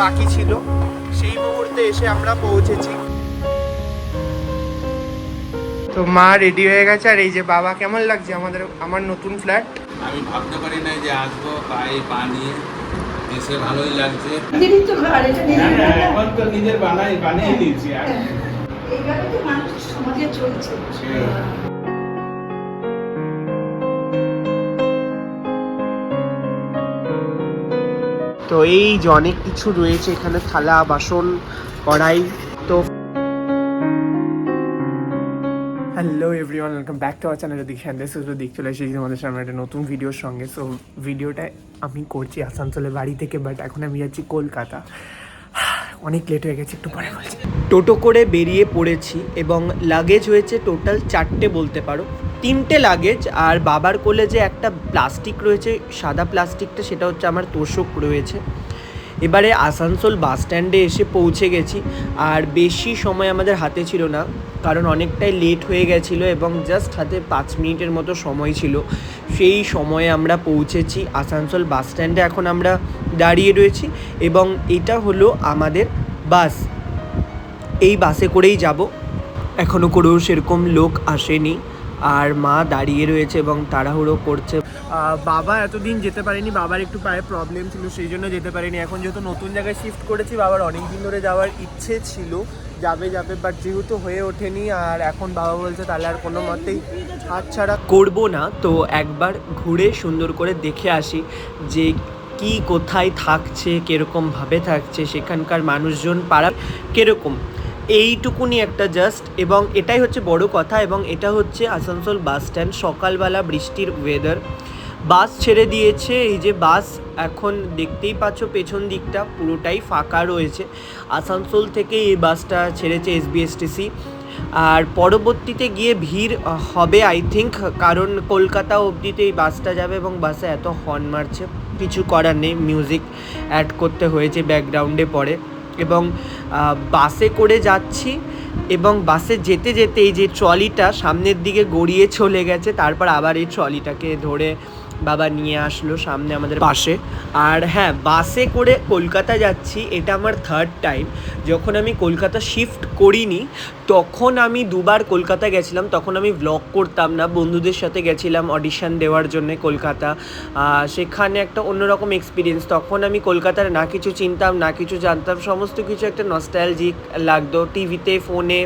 বাকি ছিল। সেই মুহূর্তে এসে আমরা পৌঁছেছি। তো মা রেডি হয়ে গেছে আর এই যে বাবা কেমন লাগছে আমাদের আমার নতুন ফ্ল্যাট আমি ভাবতে পারি না যে আসব পা এই পা নিয়ে। এসে ভালোই লাগছে। নিজেরই তো ঘর এটা নিজের ঘর এখন তো নিজের বানাই বানিয়ে দিচ্ছি আর এইভাবে তো মানুষ সমাজে চলছে। তো এই যে অনেক কিছু রয়েছে এখানে থালা বাসন কড়াই তো hello everyone welcome back to our channel this is দিক চলে এসেছি তোমাদের সামনে একটা নতুন ভিডিওর সঙ্গে। সো ভিডিওটা আমি করছি আসানসোলের বাড়ি থেকে বাট এখন আমি যাচ্ছি কলকাতা। অনেক লেট হয়ে গেছে একটু পরে বলছি। টোটো করে বেরিয়ে পড়েছি এবং লাগেজ হয়েছে টোটাল চারটে বলতে পারো। তিনটে লাগেজ আর বাবার কোলে যে একটা প্লাস্টিক রয়েছে, সাদা প্লাস্টিকটা সেটা হচ্ছে আমার তোষক রয়েছে। এবারে আসানসোল বাস স্ট্যান্ডে এসে পৌঁছে গেছি। আর বেশি সময় আমাদের হাতে ছিল না, কারণ অনেকটাই লেট হয়ে গেছিল এবং জাস্ট হাতে পাঁচ মিনিটের মতো সময় ছিল। সেই সময়ে আমরা পৌঁছেছি আসানসোল বাস স্ট্যান্ডে এখন আমরা দাঁড়িয়ে রয়েছি এবং এটা হলো আমাদের বাস এই বাসে করেই যাব। এখনও করেও সেরকম লোক আসেনি। আর মা দাঁড়িয়ে রয়েছে এবং তাড়াহুড়ো করছে। বাবা এতদিন যেতে পারেনি বাবার একটু পায়ে প্রবলেম ছিল সেই জন্য যেতে পারেনি। এখন যেহেতু নতুন জায়গায় শিফট করেছি বাবার অনেক দিন ধরে যাওয়ার ইচ্ছে ছিল যাবে যাবে বাট যেহেতু হয়ে ওঠেনি আর এখন বাবা বলছে তাহলে আর কোনো মতেই হাত ছাড়া করব না তো একবার ঘুরে সুন্দর করে দেখে আসি যে কি কোথায় থাকছে কীরকমভাবে থাকছে সেখানকার মানুষজন পাড়া কীরকম। এইটুকুনি একটা জাস্ট এবং এটাই হচ্ছে বড় কথা এবং এটা হচ্ছে আসানসোল বাস স্ট্যান্ড সকালবেলা বৃষ্টির ওয়েদার বাস ছেড়ে দিয়েছে, এই যে বাস এখন দেখতেই পাচ্ছ পেছন দিকটা পুরোটাই ফাঁকা রয়েছে। আসানসোল থেকে এই বাসটা ছেড়েছে এসবিএসটিসি আর পরবর্তীতে গিয়ে ভিড় হবে আই থিঙ্ক কারণ কলকাতা অবধিতে এই বাসটা যাবে এবং বাসে এত হর্ন মারছে। কিছু করার নেই মিউজিক অ্যাড করতে হয়েছে ব্যাকগ্রাউন্ডে পড়ে। এবং বাসে করে যাচ্ছি এবং বাসে যেতে যেতে এই যে ট্রলিটা সামনের দিকে গড়িয়ে চলে গেছে, তারপর আবার এই ট্রলিটাকে ধরে বাবা নিয়ে আসলো সামনে আমাদের পাশে আর হ্যাঁ বাসে করে কলকাতা যাচ্ছি এটা আমার থার্ড টাইম যখন আমি কলকাতা শিফট করিনি তখন আমি দুবার কলকাতা গেছিলাম। তখন আমি ব্লগ করতাম না বন্ধুদের সাথে গেছিলাম অডিশন দেওয়ার জন্য কলকাতা। সেখানে একটা অন্যরকম এক্সপিরিয়েন্স তখন আমি কলকাতার না কিছু চিনতাম না কিছু জানতাম। সমস্ত কিছু একটা নস্টালজিক লাগতো। টিভিতে ফোনে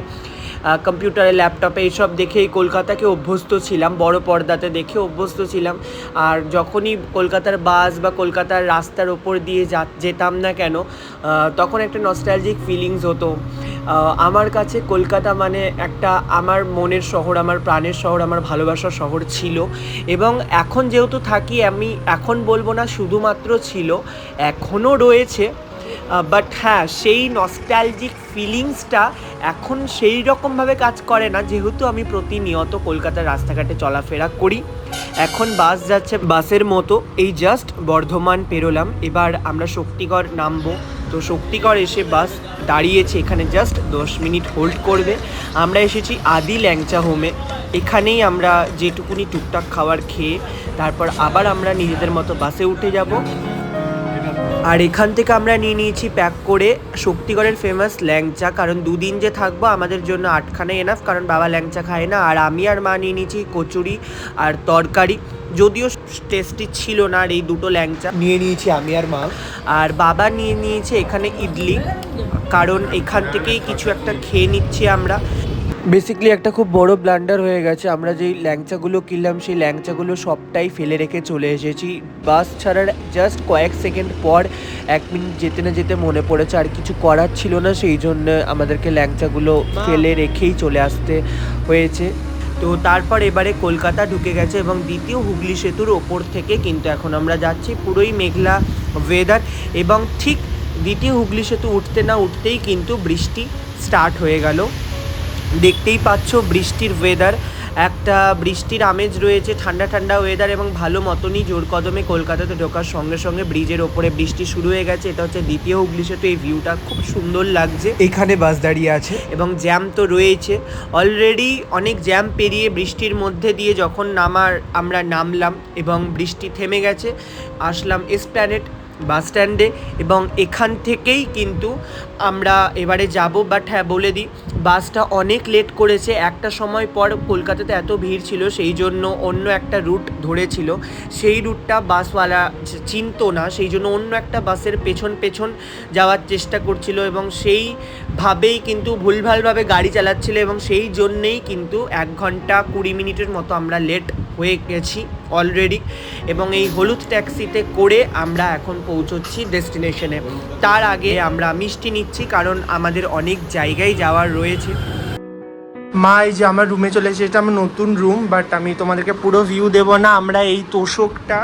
কম্পিউটারে ল্যাপটপে এইসব দেখেই কলকাতাকে অভ্যস্ত ছিলাম। বড় পর্দাতে দেখে অভ্যস্ত ছিলাম। আর যখনই কলকাতার বাস বা কলকাতার রাস্তার ওপর দিয়ে যা, যেতাম না কেন তখন একটা নস্টালজিক ফিলিংস হতো। আমার কাছে কলকাতা মানে একটা আমার মনের শহর, আমার প্রাণের শহর, আমার ভালোবাসার শহর ছিল। এবং এখন যেহেতু থাকি, আমি এখন বলব না শুধুমাত্র ছিল, এখনও রয়েছে। বাট হ্যাঁ সেই নস্টালজিক ফিলিংসটা এখন সেই রকমভাবে কাজ করে না, যেহেতু আমি প্রতিনিয়ত কলকাতার রাস্তাঘাটে চলাফেরা করি। এখন বাস যাচ্ছে বাসের মতো। এই জাস্ট বর্ধমান পেরোলাম। এবার আমরা শক্তিগড় নামবো। তো শক্তিগড় এসে বাস দাঁড়িয়েছে, এখানে জাস্ট দশ মিনিট হোল্ড করবে। আমরা এসেছি আদি ল্যাংচা হোমে এখানেই আমরা যেটুকুনি টুকটাক খাবার খেয়ে, তারপর আবার আমরা নিজেদের মতো বাসে উঠে যাব। আর এখান থেকে আমরা নিয়ে নিয়েছি প্যাক করে শক্তিগড়ের ফেমাস ল্যাংচা। কারণ দুদিন যে থাকব, আমাদের জন্য আটখানা এনাফ কারণ বাবা ল্যাংচা খায় না। আর আমি আর মা নিয়ে নিয়েছি কচুরি আর তরকারি। যদিও টেস্টি ছিল না আর এই দুটো ল্যাংচা। নিয়ে নিয়েছি আমি আর মা। আর বাবা নিয়ে নিয়েছে এখানে ইডলি। কারণ এখান থেকেই কিছু একটা খেয়ে নিচ্ছি আমরা। বেসিক্যালি একটা খুব বড় ব্লান্ডার হয়ে গেছে। আমরা যেই ল্যাংচাগুলো কিনলাম সেই ল্যাংচাগুলো সবটাই ফেলে রেখে চলে এসেছি। বাস ছাড়ার জাস্ট কয়েক সেকেন্ড পর এক মিনিট যেতে না যেতে মনে পড়েছে। আর কিছু করার ছিল না সেই জন্য আমাদেরকে ল্যাংচাগুলো ফেলে রেখেই চলে আসতে হয়েছে। তো তারপর এবারে কলকাতা ঢুকে গেছে এবং দ্বিতীয় হুগলি সেতুর ওপর থেকে কিন্তু এখন আমরা যাচ্ছি। পুরোই মেঘলা ওয়েদার এবং ঠিক দ্বিতীয় হুগলি সেতু উঠতে না উঠতেই কিন্তু বৃষ্টি স্টার্ট হয়ে গেল। দেখতেই পাচ্ছ বৃষ্টির ওয়েদার একটা বৃষ্টির আমেজ রয়েছে ঠান্ডা ঠান্ডা ওয়েদার এবং ভালো মতনই জোর কদমে কলকাতাতে ঢোকার সঙ্গে সঙ্গে ব্রিজের ওপরে বৃষ্টি শুরু হয়ে গেছে। এটা হচ্ছে দ্বিতীয় হুগলি সেতু এই ভিউটা খুব সুন্দর লাগছে। এখানে বাস দাঁড়িয়ে আছে। এবং জ্যাম তো রয়েছে। অলরেডি অনেক জ্যাম পেরিয়ে বৃষ্টির মধ্যে দিয়ে যখন নামার আমরা নামলাম এবং বৃষ্টি থেমে গেছে আসলাম এসপ্ল্যানেট বাস স্ট্যান্ডে এবং এখান থেকেই কিন্তু আমরা এবারে যাব। বাট হ্যাঁ বলে দিই, বাসটা অনেক লেট করেছে। একটা সময় পর কলকাতাতে এত ভিড় ছিল, সেই জন্য অন্য একটা রুট ধরেছিল। সেই রুটটা বাসওয়ালা চিনতো না, সেই জন্য অন্য একটা বাসের পেছন পেছন যাওয়ার চেষ্টা করছিল এবং সেইভাবেই কিন্তু ভুলভালভাবে গাড়ি চালাচ্ছিল এবং সেই জন্যেই কিন্তু এক ঘণ্টা কুড়ি মিনিটের মতো আমরা লেট হয়ে গেছি। অলরেডি এবং এই হলুদ ট্যাক্সিতে করে আমরা এখন পৌঁছচ্ছি ডেস্টিনেশনে তার আগে আমরা মিষ্টি নিচ্ছি, কারণ আমাদের অনেক জায়গায় যাওয়ার রয়েছে। মা, এই যে আমার রুমে চলে এসেছে, এটা আমার নতুন রুম বাট আমি তোমাদেরকে পুরো ভিউ দেব না। আমরা এই তোষকটা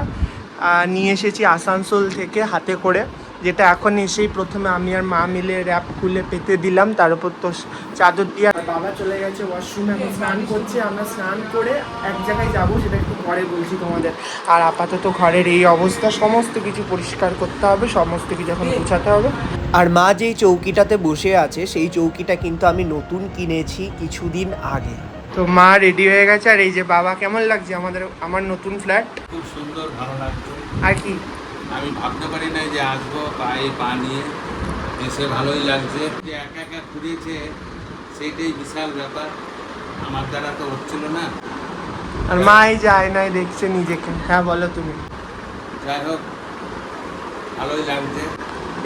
নিয়ে এসেছি আসানসোল থেকে হাতে করে। যেটা এখন এসেই প্রথমে আমি আর মা মিলে র্যাপ খুলে পেতে দিলাম। তার উপর তো চাদর দিয়ে আর বাবা চলে গেছে ওয়াশরুমে এখন স্নান করছে। আমরা স্নান করে এক জায়গায় যাব সেটা একটু ঘরে বলছি তোমাদের। আর আপাতত ঘরের এই অবস্থা সমস্ত কিছু পরিষ্কার করতে হবে সমস্ত কিছু এখন গুছাতে হবে। আর মা যেই চৌকিটাতে বসে আছে সেই চৌকিটা কিন্তু আমি নতুন কিনেছি কিছুদিন আগে। তো মা রেডি হয়ে গেছে আর এই যে বাবা কেমন লাগছে আমাদের আমার নতুন ফ্ল্যাট খুব সুন্দর ভালো লাগছে। আর কি? আমি ভাবতে পারি না যে আসব পায়ে পা নিয়ে। এসে ভালোই লাগছে। যে একা একা ঘুরিয়েছে সেইটাই বিশাল ব্যাপার। আমার দ্বারা তো হচ্ছিল না। আর মাই যায় নাই দেখছে নিজেকে। হ্যাঁ বলো তুমি। যাই হোক ভালোই লাগছে।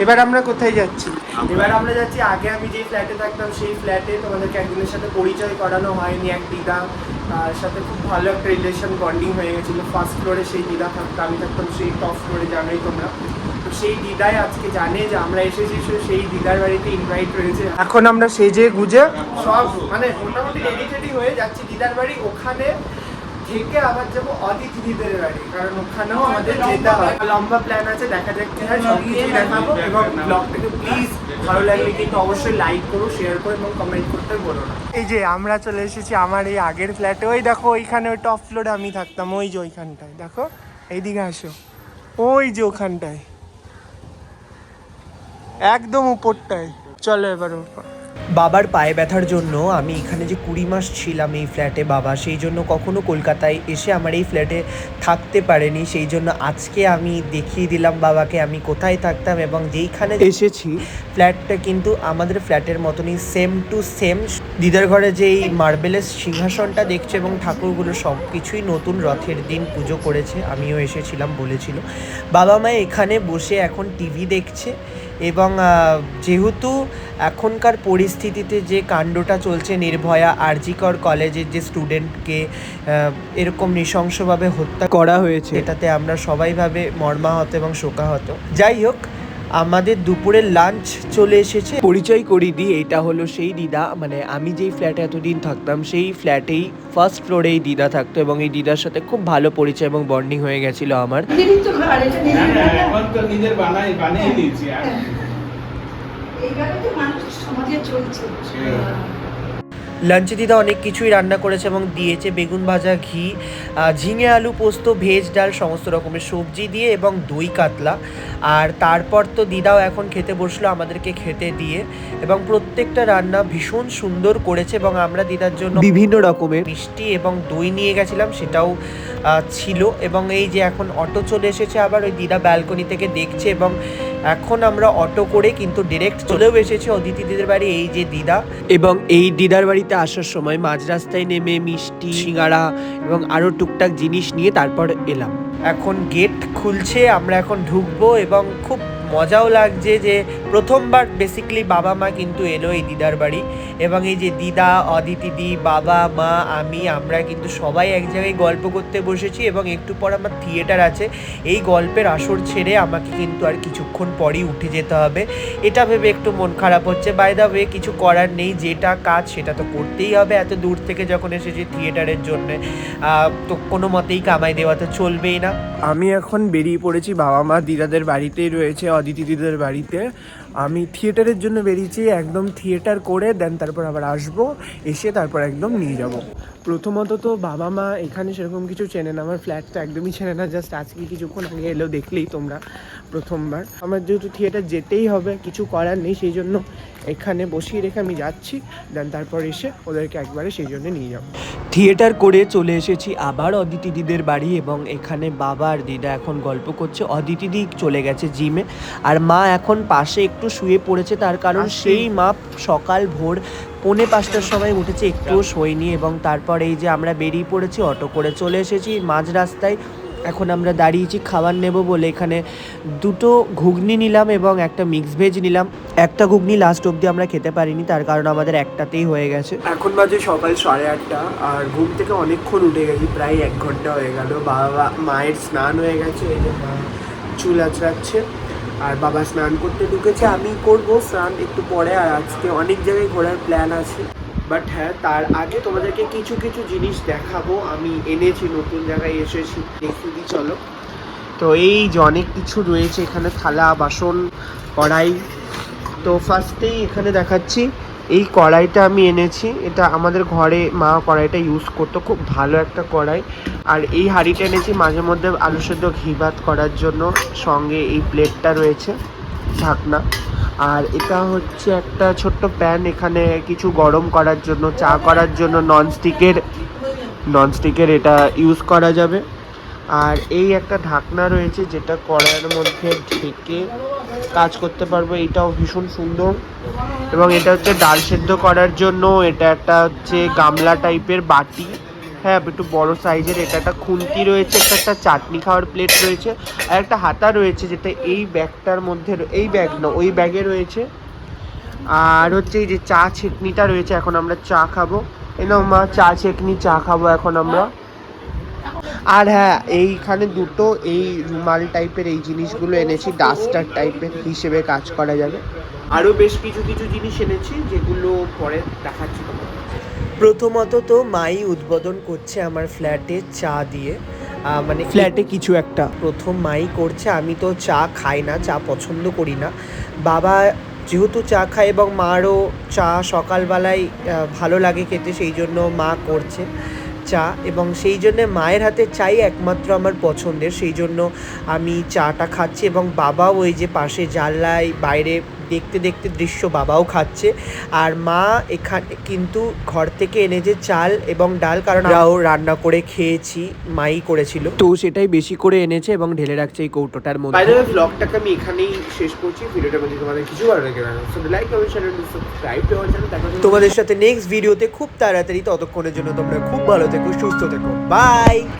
এবার আমরা কোথায় যাচ্ছি? এবার আমরা যাচ্ছি আগে আমি যে ফ্ল্যাটে থাকতাম সেই ফ্ল্যাটে তোমাদেরকে একদিনের সাথে পরিচয় করানো হয়নি এক দিদা। তার সাথে খুব ভালো একটা রিলেশন বন্ডিং হয়ে গেছিল। ফার্স্ট ফ্লোরে সেই দিদা থাকতো আমি থাকতাম সেই টপ ফ্লোরে জানোই তোমরা। তো সেই দিদাই আজকে জানে যে আমরা এসেছি সেই দিদার বাড়িতে ইনভাইট রয়েছে। এখন আমরা সেজে গুজে সব মানে মোটামুটি রেডি টেডি হয়ে যাচ্ছি দিদার বাড়ি। ওখানে থেকে আবার যাব অদিতি দিদের বাড়ি কারণ ওখানেও আমাদের যেতে হয়। লম্বা প্ল্যান আছে দেখা যাক কি হয় সব কিছুই দেখাবো এবং ব্লগটাকে প্লিজ ভালো লাগলে কিন্তু অবশ্যই লাইক করো শেয়ার করো এবং কমেন্ট করতে বলো না। এই যে আমরা চলে এসেছি আমার এই আগের ফ্ল্যাটে ওই দেখো ওইখানে ওই টপ ফ্লোরে আমি থাকতাম ওই যে ওইখানটায়। দেখো এইদিকে আসো। ওই যে ওখানটায়। একদম উপরটায়। চলো এবার উপর। বাবার পায়ে ব্যথার জন্য আমি এখানে যে কুড়ি মাস ছিলাম এই ফ্ল্যাটে বাবা সেই জন্য কখনো কলকাতায় এসে আমার এই ফ্ল্যাটে থাকতে পারেনি। সেই জন্য আজকে আমি দেখিয়ে দিলাম বাবাকে আমি কোথায় থাকতাম এবং যেইখানে এসেছি। ফ্ল্যাটটা কিন্তু আমাদের ফ্ল্যাটের মতনই সেম টু সেম দিদার ঘরে যে এই মার্বেলের সিংহাসনটা দেখছে এবং ঠাকুরগুলো সব কিছুই নতুন রথের দিন পুজো করেছে আমিও এসেছিলাম বলেছিল। বাবা মা এখানে বসে এখন টিভি দেখছে এবং যেহেতু এখনকার পরিস্থিতিতে যে কাণ্ডটা চলছে নির্ভয়া আরজিকর কলেজের যে স্টুডেন্টকে এরকম নৃশংসভাবে হত্যা করা হয়েছে এটাতে আমরা সবাইভাবে মর্মাহত এবং শোকাহত। যাই হোক আমাদের দুপুরের লাঞ্চ চলে এসেছে। পরিচয় করিয়ে দিই এটা হলো সেই দিদা মানে আমি যেই ফ্ল্যাটে এতদিন থাকতাম সেই ফ্ল্যাটেই ফার্স্ট ফ্লোরেই দিদা থাকতো এবং এই দিদার সাথে খুব ভালো পরিচয় এবং বন্ডিং হয়ে গেছিল আমার। এইভাবে তো মানুষ সমাজে চলছে। লাঞ্চে দিদা অনেক কিছুই রান্না করেছে এবং দিয়েছে বেগুন ভাজা ঘি ঝিঙে আলু পোস্ত ভেজ ডাল সমস্ত রকমের সবজি দিয়ে এবং দই কাতলা। আর তারপর তো দিদাও এখন খেতে বসল আমাদেরকে খেতে দিয়ে এবং প্রত্যেকটা রান্না ভীষণ সুন্দর করেছে এবং আমরা দিদার জন্য বিভিন্ন রকমের মিষ্টি এবং দই নিয়ে গেছিলাম সেটাও ছিল। এবং এই যে এখন অটো চলে এসেছে আবার ওই দিদা ব্যালকনি থেকে দেখছে এবং এখন আমরা অটো করে কিন্তু ডিরেক্ট চলেও এসেছি অদিতি দিদির বাড়ি এই যে দিদা। এবং এই দিদার বাড়িতে আসার সময় মাঝ রাস্তায় নেমে মিষ্টি সিঙ্গারা এবং আরও টুকটাক জিনিস নিয়ে তারপর এলাম। এখন গেট খুলছে আমরা এখন ঢুকবো এবং খুব মজাও লাগছে যে প্রথমবার বেসিক্যালি বাবা মা কিন্তু এলো এই দিদার বাড়ি এবং এই যে দিদা, অদিতি দি, বাবা, মা, আমি, আমরা কিন্তু সবাই এক জায়গায় গল্প করতে বসেছি এবং একটু পর আমার থিয়েটার আছে। এই গল্পের আসর ছেড়ে আমাকে কিন্তু আর কিছুক্ষণ পরেই উঠে যেতে হবে। এটা ভেবে একটু মন খারাপ হচ্ছে। বাই দা ওয়ে কিছু করার নেই। যেটা কাজ সেটা তো করতেই হবে এত দূর থেকে যখন এসেছি থিয়েটারের জন্যে। তো কোনো মতেই কামাই দেওয়া তো চলবেই না। আমি এখন বেরিয়ে পড়েছি। বাবা মা দিদাদের বাড়িতেই রয়েছে। অদিতি দিদাদের বাড়িতে আমি থিয়েটারের জন্য বেরিয়েছি একদম থিয়েটার করে দেন তারপর আবার আসব, এসে তারপর একদম নিয়ে যাব। প্রথমত তো বাবা মা এখানে সেরকম কিছু চেনে না, আমার ফ্ল্যাট তো একদমই চেনে না জাস্ট আজকে কিছুক্ষণ আগে এলো, দেখলেই তোমরা প্রথমবার। আমার যেহেতু থিয়েটার যেতেই হবে, কিছু করার নেই, সেই জন্য এখানে বসিয়ে রেখে আমি যাচ্ছি দেন তারপর এসে ওদেরকে একবারে সেই জন্য নিয়ে যাব। থিয়েটার করে চলে এসেছি আবার অদিতি দিদির বাড়ি এবং এখানে বাবা আর দিদা এখন গল্প করছে। অদিতি দি চলে গেছে জিমে, আর মা এখন পাশে শুয়ে পড়েছে তার কারণ সেই মা সকাল ভোর পৌনে পাঁচটার সময় উঠেছে একটুও শোয়নি এবং তারপর এই যে আমরা বেরিয়ে পড়েছি অটো করে চলে এসেছি মাঝ রাস্তায় এখন আমরা দাঁড়িয়েছি খাবার নেব বলে এখানে দুটো ঘুগনি নিলাম এবং একটা মিক্স ভেজ নিলাম। একটা ঘুগনি লাস্ট অবধি আমরা খেতে পারিনি তার কারণ আমাদের একটাতেই হয়ে গেছে। এখন বাজে সকাল সাড়ে আটটা আর ঘুম থেকে অনেকক্ষণ উঠে গেছি প্রায় এক ঘণ্টা হয়ে গেল বাবা মায়ের স্নান হয়ে গেছে এই যে মা চুল আঁচড়াচ্ছে। আর বাবা স্নান করতে ঢুকেছে, আমি করব স্নান একটু পরে আর আজকে অনেক জায়গায় ঘোরার প্ল্যান আছে। বাট হ্যাঁ তার আগে তোমাদেরকে কিছু কিছু জিনিস দেখাবো। আমি এনেছি, নতুন জায়গায় এসেছি। দেখি দিই, চলো। তো এই যে অনেক কিছু রয়েছে, এখানে থালা, বাসন, কড়াই। তো ফার্স্টেই এখানে দেখাচ্ছি এই কড়াইটা আমি এনেছি। এটা আমাদের ঘরে মা কড়াইটা ইউজ করতো, খুব ভালো একটা কড়াই। আর এই হাঁড়িটা এনেছি মাঝে মধ্যে আলু সেদ্ধ ঘি ভাত করার জন্য। সঙ্গে এই প্লেটটা রয়েছে, ঢাকনা। আর এটা হচ্ছে একটা ছোট্ট প্যান এখানে কিছু গরম করার জন্য, চা করার জন্য ননস্টিকের ননস্টিকের এটা ইউজ করা যাবে। আর এই একটা ঢাকনা রয়েছে যেটা কড়াইয়ের মধ্যে ঢেকে কাজ করতে পারব। এটাও ভীষণ সুন্দর। এবং এটা হচ্ছে ডাল সেদ্ধ করার জন্য। এটা একটা হচ্ছে গামলা টাইপের বাটি। হ্যাঁ একটু বড় সাইজের। এটা একটা খুন্তি রয়েছে, একটা একটা চাটনি খাওয়ার প্লেট রয়েছে। আর একটা হাতা রয়েছে যেটা এই ব্যাগটার মধ্যে এই ব্যাগ না, ওই ব্যাগে রয়েছে। আর হচ্ছে এই যে চা ছেকনিটা রয়েছে, এখন আমরা চা খাব। এই মা, চা ছেকনি, চা খাব এখন আমরা। আর হ্যাঁ এইখানে দুটো এই রুমাল টাইপের এই জিনিসগুলো এনেছি ডাস্টার টাইপের হিসেবে কাজ করা যাবে। আরও বেশ কিছু কিছু জিনিস এনেছি যেগুলো পরে দেখাচ্ছি তোমাকে প্রথমত তো মাই উদ্বোধন করছে আমার ফ্ল্যাটে চা দিয়ে। মানে ফ্ল্যাটে কিছু একটা। প্রথম মাই করছে আমি তো চা খাই না চা পছন্দ করি না। বাবা যেহেতু চা খায় এবং মারও চা সকালবেলায় ভালো লাগে খেতে সেই জন্য মা করছে। চা এবং সেই জন্যে মায়ের হাতে চাই একমাত্র আমার পছন্দের। সেই জন্য আমি চাটা খাচ্ছি এবং বাবাও ওই যে পাশে জানলায় বাইরে দেখতে দেখতে দৃশ্য বাবাও খাচ্ছে। আর মা এখানে কিন্তু ঘর থেকে এনেছে চাল এবং ডাল কারণ আমরাও রান্না করে খেয়েছি মাই করেছিল। তো সেটাই বেশি করে এনেছে এবং ঢেলে রাখছে এই কৌটোটার মধ্যে। ওয়ে ব্লগটাকে আমি এখানেই শেষ করছি। ভিডিওটা যদি তোমাদের কিছু ভালো লাগে লাইক কমেন্ট শেয়ার সাবস্ক্রাইব তোমাদের সাথে নেক্সট ভিডিওতে খুব তাড়াতাড়ি। ততক্ষণের জন্য তোমরা খুব ভালো থেকো সুস্থ থেকো। বাই